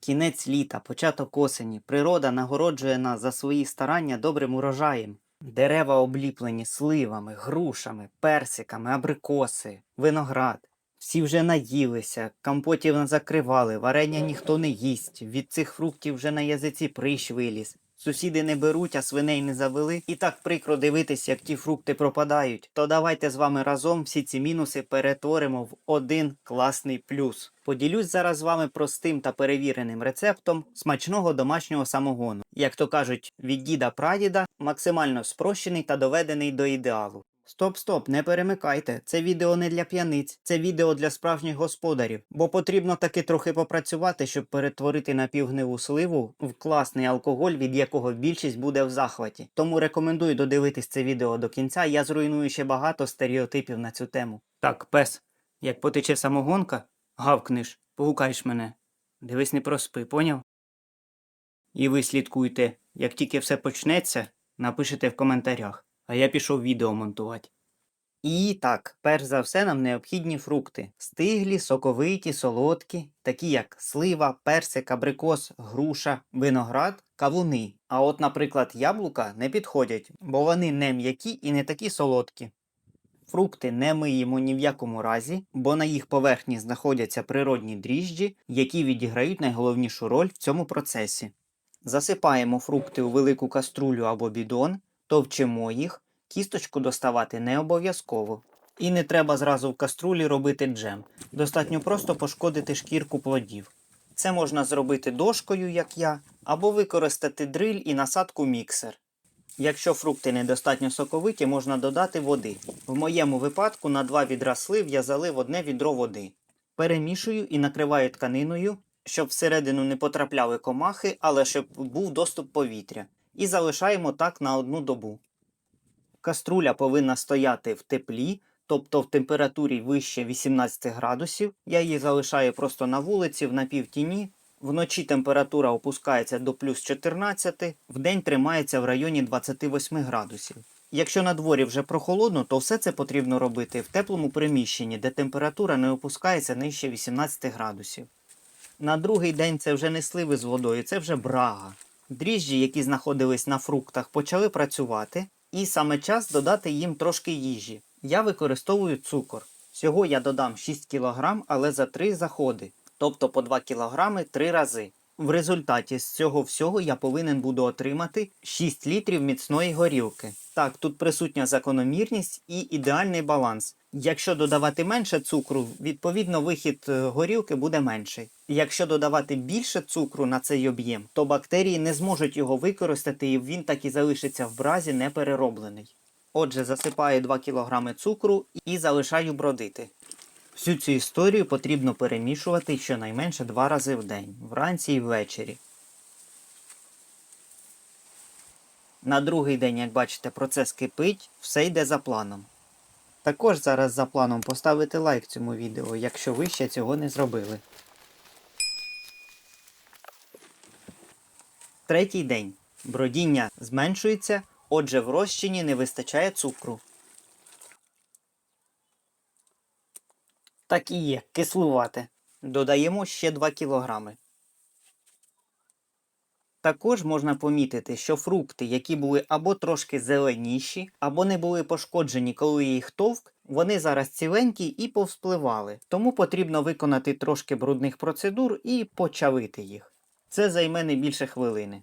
Кінець літа, початок осені. Природа нагороджує нас за свої старання добрим урожаєм. Дерева обліплені сливами, грушами, персиками, абрикоси, виноград. Всі вже наїлися, компотів не закривали, варення ніхто не їсть. Від цих фруктів вже на язиці прищ виліз. Сусіди не беруть, а свиней не завели. І так прикро дивитись, як ті фрукти пропадають. То давайте з вами разом всі ці мінуси перетворимо в один класний плюс. Поділюсь зараз з вами простим та перевіреним рецептом смачного домашнього самогону. Як то кажуть, від діда прадіда максимально спрощений та доведений до ідеалу. Стоп, стоп, не перемикайте. Це відео не для п'яниць, це відео для справжніх господарів, бо потрібно таки трохи попрацювати, щоб перетворити напівгниву сливу в класний алкоголь, від якого більшість буде в захваті. Тому рекомендую додивитись це відео до кінця. Я зруйную ще багато стереотипів на цю тему. Так, пес, як потече самогонка, гавкнеш, погукаєш мене. Дивись, не проспи, поняв? І ви слідкуйте, як тільки все почнеться, напишете в коментарях а я пішов відео монтувати. І так, перш за все нам необхідні фрукти. Стиглі, соковиті, солодкі, такі як слива, персик, абрикос, груша, виноград, кавуни. А от, наприклад, яблука не підходять, бо вони не м'які і не такі солодкі. Фрукти не миємо ні в якому разі, бо на їх поверхні знаходяться природні дріжджі, які відіграють найголовнішу роль в цьому процесі. Засипаємо фрукти у велику каструлю або бідон, товчимо їх, кісточку доставати не обов'язково. І не треба зразу в каструлі робити джем. Достатньо просто пошкодити шкірку плодів. Це можна зробити дошкою, як я, або використати дриль і насадку міксер. Якщо фрукти недостатньо соковиті, можна додати води. В моєму випадку на два відра слив я залив одне відро води. Перемішую і накриваю тканиною, щоб всередину не потрапляли комахи, але щоб був доступ повітря. І залишаємо так на одну добу. Каструля повинна стояти в теплі, тобто в температурі вище 18 градусів. Я її залишаю просто на вулиці в напівтіні. Вночі температура опускається до плюс 14, вдень тримається в районі 28 градусів. Якщо на дворі вже прохолодно, то все це потрібно робити в теплому приміщенні, де температура не опускається нижче 18 градусів. На другий день це вже не сливи з водою, це вже брага. Дріжджі, які знаходились на фруктах, почали працювати, і саме час додати їм трошки їжі. Я використовую цукор. Всього я додам 6 кг, але за 3 заходи, тобто по 2 кг 3 рази. В результаті з цього всього я повинен буду отримати 6 літрів міцної горілки. Так, тут присутня закономірність і ідеальний баланс. Якщо додавати менше цукру, відповідно вихід е, горілки буде менший. Якщо додавати більше цукру на цей об'єм, то бактерії не зможуть його використати і він так і залишиться в бразі неперероблений. Отже, засипаю 2 кг цукру і залишаю бродити. Всю цю історію потрібно перемішувати щонайменше два рази в день, вранці і ввечері. На другий день, як бачите, процес кипить, все йде за планом. Також зараз за планом поставити лайк цьому відео, якщо ви ще цього не зробили. Третій день. Бродіння зменшується, отже в розчині не вистачає цукру. Так і є, кислувате. Додаємо ще 2 кг. Також можна помітити, що фрукти, які були або трошки зеленіші, або не були пошкоджені, коли їх товк, вони зараз ціленькі і повспливали. Тому потрібно виконати трошки брудних процедур і почавити їх. Це займе не більше хвилини.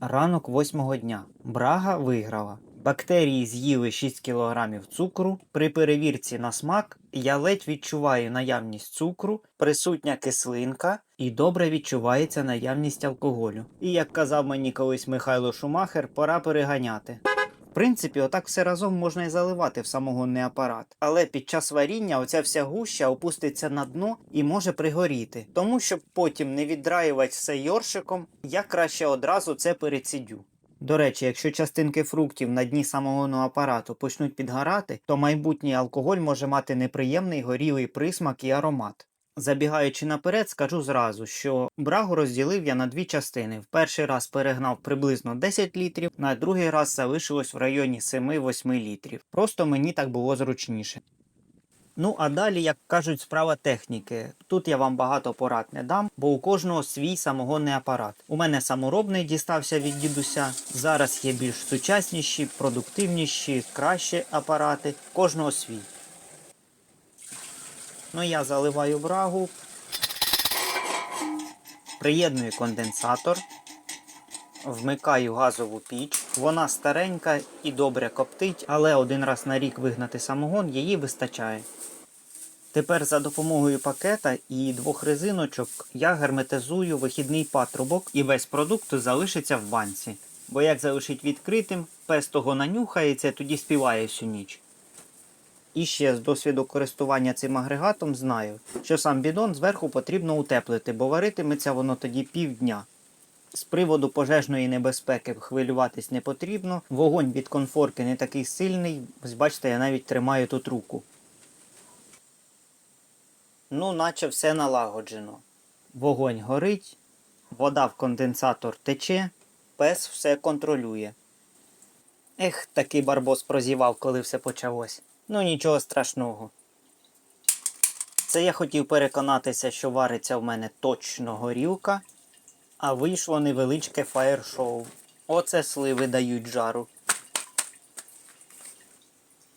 Ранок восьмого дня. Брага виграла. Бактерії з'їли 6 кг цукру. При перевірці на смак я ледь відчуваю наявність цукру, присутня кислинка і добре відчувається наявність алкоголю. І як казав мені колись Михайло Шумахер, пора переганяти. В принципі, отак все разом можна і заливати в самогонний апарат. Але під час варіння оця вся гуща опуститься на дно і може пригоріти. Тому щоб потім не віддраювати все йоршиком, я краще одразу це перецідю. До речі, якщо частинки фруктів на дні самогонного апарату почнуть підгорати, то майбутній алкоголь може мати неприємний горілий присмак і аромат. Забігаючи наперед, скажу зразу, що брагу розділив я на дві частини. В перший раз перегнав приблизно 10 літрів, на другий раз залишилось в районі 7-8 літрів. Просто мені так було зручніше. Ну а далі, як кажуть, справа техніки. Тут я вам багато порад не дам, бо у кожного свій самогонний апарат. У мене саморобний дістався від дідуся. Зараз є більш сучасніші, продуктивніші, кращі апарати. Кожного свій. Ну я заливаю брагу, приєдную конденсатор, вмикаю газову піч. Вона старенька і добре коптить, але один раз на рік вигнати самогон її вистачає. Тепер за допомогою пакета і двох резиночок я герметизую вихідний патрубок і весь продукт залишиться в банці. Бо як залишить відкритим, пес того нанюхається, тоді співає всю ніч. І ще з досвіду користування цим агрегатом знаю, що сам бідон зверху потрібно утеплити, бо варитиметься воно тоді півдня. З приводу пожежної небезпеки хвилюватись не потрібно. Вогонь від конфорки не такий сильний. Бачите, я навіть тримаю тут руку. Ну, наче все налагоджено. Вогонь горить, вода в конденсатор тече, пес все контролює. Ех, такий барбос прозівав, коли все почалось. Ну нічого страшного. Це я хотів переконатися, що вариться в мене точно горілка, а вийшло невеличке фаєр-шоу. Оце сливи дають жару.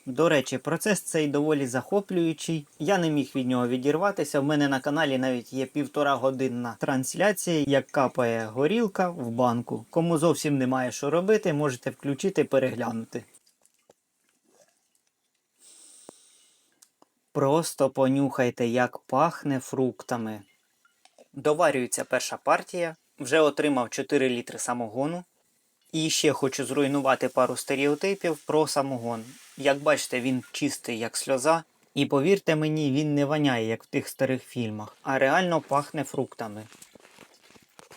До речі, процес цей доволі захоплюючий. Я не міг від нього відірватися. В мене на каналі навіть є півтора годинна трансляція, як капає горілка в банку. Кому зовсім немає що робити, можете включити переглянути. Просто понюхайте, як пахне фруктами. Доварюється перша партія. Вже отримав 4 літри самогону. І ще хочу зруйнувати пару стереотипів про самогон. Як бачите, він чистий, як сльоза. І повірте мені, він не воняє, як в тих старих фільмах, а реально пахне фруктами.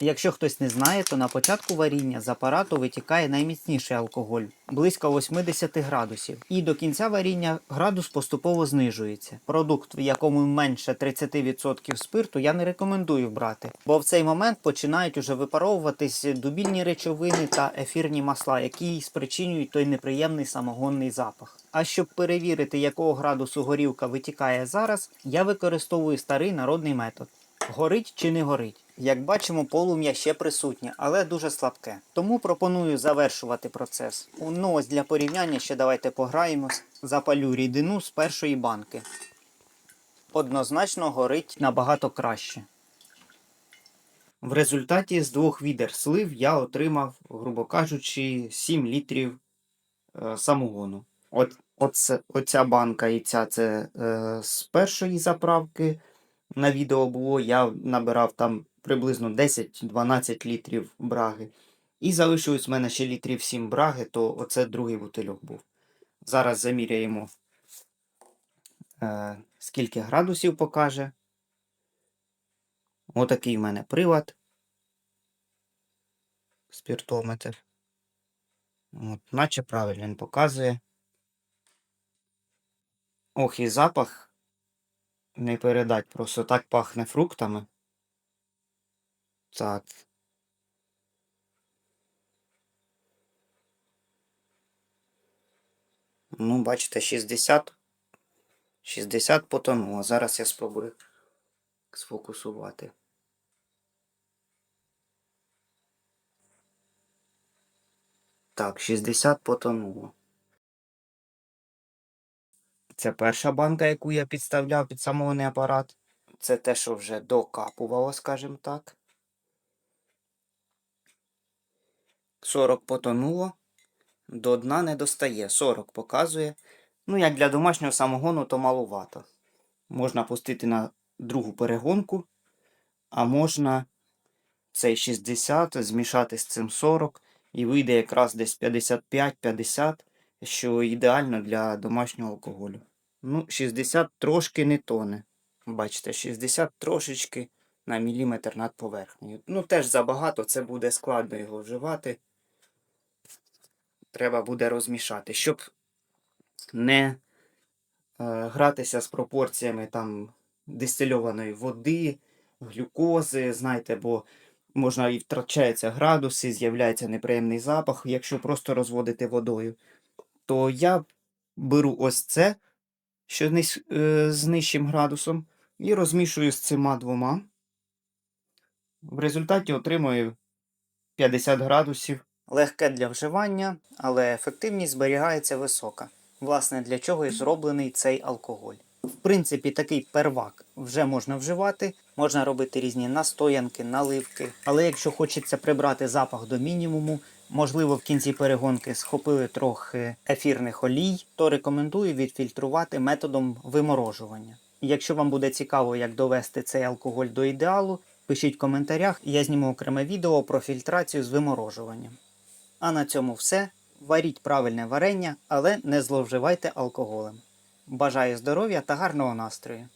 Якщо хтось не знає, то на початку варіння з апарату витікає найміцніший алкоголь близько 80 градусів. І до кінця варіння градус поступово знижується. Продукт, в якому менше 30% спирту, я не рекомендую брати, бо в цей момент починають уже випаровуватись дубільні речовини та ефірні масла, які спричинюють той неприємний самогонний запах. А щоб перевірити, якого градусу горілка витікає зараз, я використовую старий народний метод. Горить чи не горить? Як бачимо, полум'я ще присутнє, але дуже слабке. Тому пропоную завершувати процес. Ну ось для порівняння ще давайте пограємось. Запалю рідину з першої банки. Однозначно горить набагато краще. В результаті з двох відер слив я отримав, грубо кажучи, 7 літрів е, самогону. От, оце, оця банка і ця це е, з першої заправки на відео було, я набирав там приблизно 10-12 літрів браги. І залишилось в мене ще літрів 7 браги, то оце другий бутильок був. Зараз заміряємо, е, скільки градусів покаже. Отакий в мене прилад. Спіртометр. От, наче правильно він показує. Ох, і запах не передать, просто так пахне фруктами. Так. Ну, бачите, 60. 60 потонуло. Зараз я спробую сфокусувати. Так, 60 потонуло. Це перша банка, яку я підставляв під самогонний апарат. Це те, що вже докапувало, скажімо так. 40 потонуло. До дна не достає. 40 показує. Ну, як для домашнього самогону, то малувато. Можна пустити на другу перегонку, а можна цей 60 змішати з цим 40 і вийде якраз десь 55-50, що ідеально для домашнього алкоголю. Ну, 60 трошки не тоне. Бачите, 60 трошечки на міліметр над поверхнею. Ну, теж забагато, це буде складно його вживати. Треба буде розмішати, щоб не е, гратися з пропорціями там дистильованої води, глюкози, знаєте, бо можна і втрачаються градуси, з'являється неприємний запах, якщо просто розводити водою. То я беру ось це, що е, з нижчим градусом, і розмішую з цими двома. В результаті отримую 50 градусів. Легке для вживання, але ефективність зберігається висока. Власне, для чого і зроблений цей алкоголь. В принципі, такий первак вже можна вживати, можна робити різні настоянки, наливки. Але якщо хочеться прибрати запах до мінімуму, можливо, в кінці перегонки схопили трохи ефірних олій, то рекомендую відфільтрувати методом виморожування. Якщо вам буде цікаво, як довести цей алкоголь до ідеалу, пишіть в коментарях, я зніму окреме відео про фільтрацію з виморожуванням. А на цьому все. Варіть правильне варення, але не зловживайте алкоголем. Бажаю здоров'я та гарного настрою!